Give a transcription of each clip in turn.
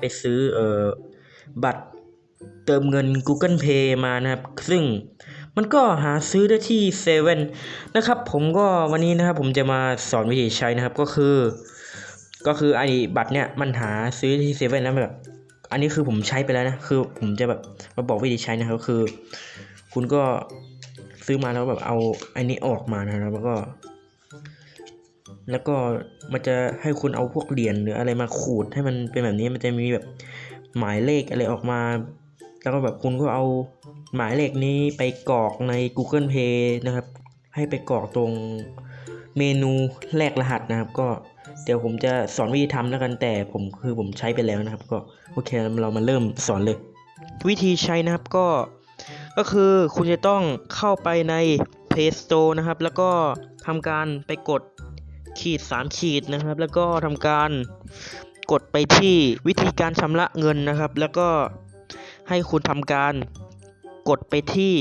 ไปซื้อเอ่อบัตรเติมเงิน Google Pay มานะครับ ซึ่งมันก็หาซื้อได้ที่เซเว่นนะครับ ผมก็วันนี้นะครับ ผมจะมาสอนวิธีใช้นะครับก็คือ ก็คือไอ้บัตรเนี่ยมันหาซื้อที่เซเว่นแล้วแบบอันนี้คือผมใช้ไปแล้วนะ คือผมจะแบบมาบอกวิธีใช้นะครับก็คือ คุณก็ซื้อมาแล้วแบบเอาอันนี้ออกมานะครับแล้วก็ แล้วก็มันจะให้คุณเอาพวกเหรียญหรืออะไรมาขูดให้มันเป็นแบบนี้มันจะมีแบบหมายเลขอะไรออกมา แล้วก็แบบคุณก็เอาหมายเลขนี้ไปกรอกใน Google Pay นะครับ ให้ไปกรอกตรงเมนูแลกรหัสนะครับ ก็เดี๋ยวผมจะสอนวิธีทำแล้วกันแต่ผมคือผมใช้ไปแล้วนะครับ ก็โอเคเรามาเริ่มสอนเลย วิธีใช้นะครับก็ก็คือคุณจะต้องเข้าไปใน Play Store นะครับ แล้วก็ทำการไปกด ขีด 3 ขีดนะครับ แล้วก็ทำการกดไปที่วิธีการชำระเงินนะครับ แล้วก็ให้คุณทำการกดไปที่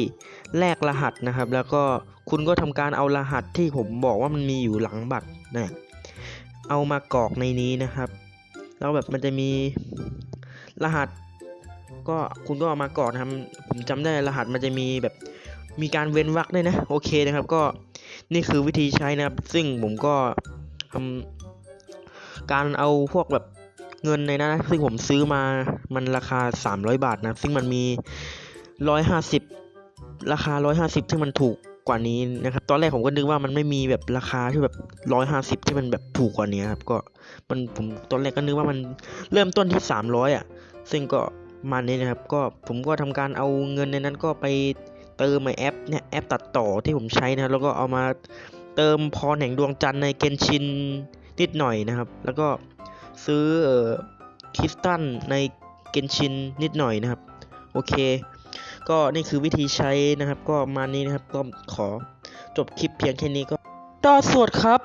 แลกรหัสนะครับ แล้วก็คุณก็ทำการเอารหัสที่ผมบอกว่ามันมีอยู่หลังบัตรนี่ยเอามากรอกในนี้นะครับแล้วแบบมันจะมีรหัส ก็คุณก็เอามากรอกนะครับผมจำได้รหัสมันจะมีแบบมีการเว้นวรรคด้วยนะโอเคนะครับ ก็ นี่คือวิธีใช้นะครับ ซึ่งผมก็ทำการเอาพวกแบบเงินในนั้นนะซึ่งผมซื้อมามันราคา 300 บาทนะ ซึ่งมันมี 150 ราคา 150 ที่มันถูกกว่านี้นะครับ ตอนแรกผมก็นึกว่ามันไม่มีแบบราคาที่แบบ 150 ที่มันแบบถูกกว่านี้ครับ ก็มันผมตอนแรกก็นึกว่ามันเริ่มต้นที่ 300 อะ ซึ่งก็มันนี้นะครับ ก็ผมก็ทำการเอาเงินในนั้นก็ไป เติมในแอปเนี่ยแอปตัดต่อที่ผมใช้นะแล้วก็เอามาเติมพรแห่งดวงจันทร์ในเกนชินนิดหน่อยนะครับ แล้วก็ซื้อคริสตัลในเกนชินนิดหน่อยนะครับ โอเค ก็นี่คือวิธีใช้นะครับ ก็มานี้นะครับก็ขอจบคลิปเพียงแค่นี้ก็ต่อสวดครับ